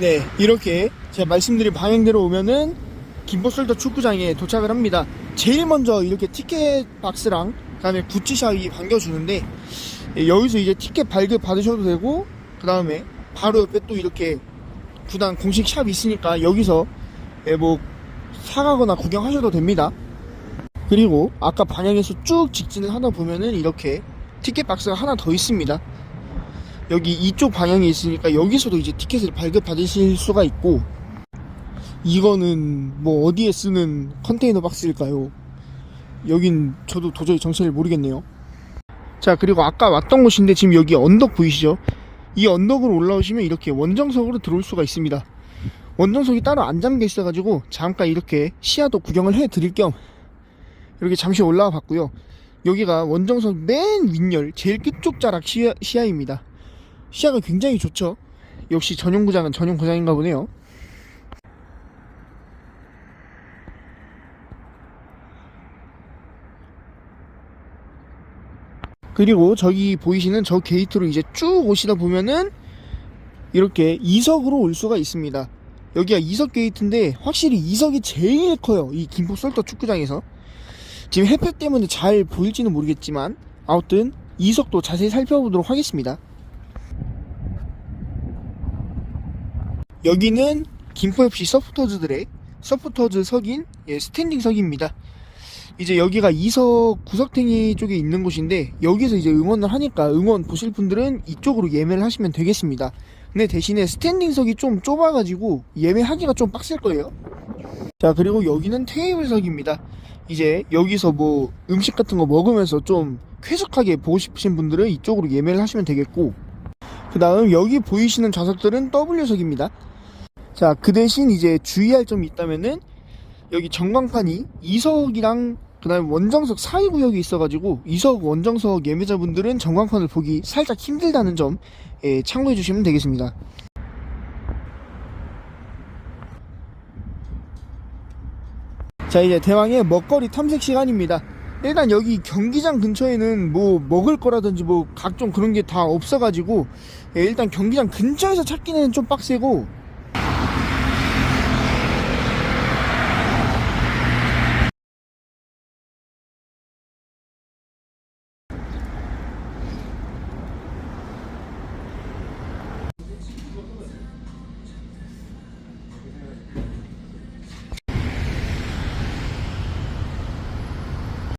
네, 이렇게 제가 말씀드린 방향대로 오면은 김포솔더 축구장에 도착을 합니다. 제일 먼저 이렇게 티켓 박스랑 그다음에 구찌샵이 반겨주는데 예, 여기서 이제 티켓 발급 받으셔도 되고 그 다음에 바로 옆에 또 이렇게 구단 공식 샵 있으니까 여기서 예, 뭐 사가거나 구경하셔도 됩니다. 그리고 아까 방향에서 쭉 직진을 하다 보면은 이렇게 티켓 박스가 하나 더 있습니다. 여기 이쪽 방향이 있으니까 여기서도 이제 티켓을 발급 받으실 수가 있고 이거는 뭐 어디에 쓰는 컨테이너 박스일까요? 여긴 저도 도저히 정체를 모르겠네요. 자 그리고 아까 왔던 곳인데 지금 여기 언덕 보이시죠? 이 언덕으로 올라오시면 이렇게 원정석으로 들어올 수가 있습니다. 원정석이 따로 안 잠겨 있어가지고 잠깐 이렇게 시야도 구경을 해드릴 겸 이렇게 잠시 올라와 봤고요. 여기가 원정석 맨 윗열 제일 끝쪽 자락 시야, 시야입니다. 시야가 굉장히 좋죠. 역시 전용구장은 전용구장인가 보네요. 그리고 저기 보이시는 저 게이트로 이제 쭉 오시다 보면은 이렇게 이석으로 올 수가 있습니다. 여기가 이석 게이트인데 확실히 이석이 제일 커요. 이 김포 솔터 축구장에서. 지금 햇볕 때문에 잘 보일지는 모르겠지만 아무튼 이석도 자세히 살펴보도록 하겠습니다. 여기는 김포FC 서포터즈들의 서포터즈석인 예, 스탠딩석입니다. 이제 여기가 이석 구석탱이 쪽에 있는 곳인데 여기서 이제 응원을 하니까 응원 보실 분들은 이쪽으로 예매를 하시면 되겠습니다. 근데 대신에 스탠딩석이 좀 좁아가지고 예매하기가 좀 빡셀 거예요. 자 그리고 여기는 테이블석입니다. 이제 여기서 뭐 음식 같은 거 먹으면서 좀 쾌적하게 보고 싶으신 분들은 이쪽으로 예매를 하시면 되겠고 그 다음 여기 보이시는 좌석들은 W석입니다. 자, 그 대신 이제 주의할 점이 있다면은 여기 전광판이 2석이랑 그다음에 원정석 사이 구역이 있어가지고 2석 원정석 예매자분들은 전광판을 보기 살짝 힘들다는 점 예, 참고해 주시면 되겠습니다. 자 이제 대왕의 먹거리 탐색 시간입니다. 일단 여기 경기장 근처에는 뭐 먹을 거라든지 뭐 각종 그런 게 다 없어가지고 예, 일단 경기장 근처에서 찾기는 좀 빡세고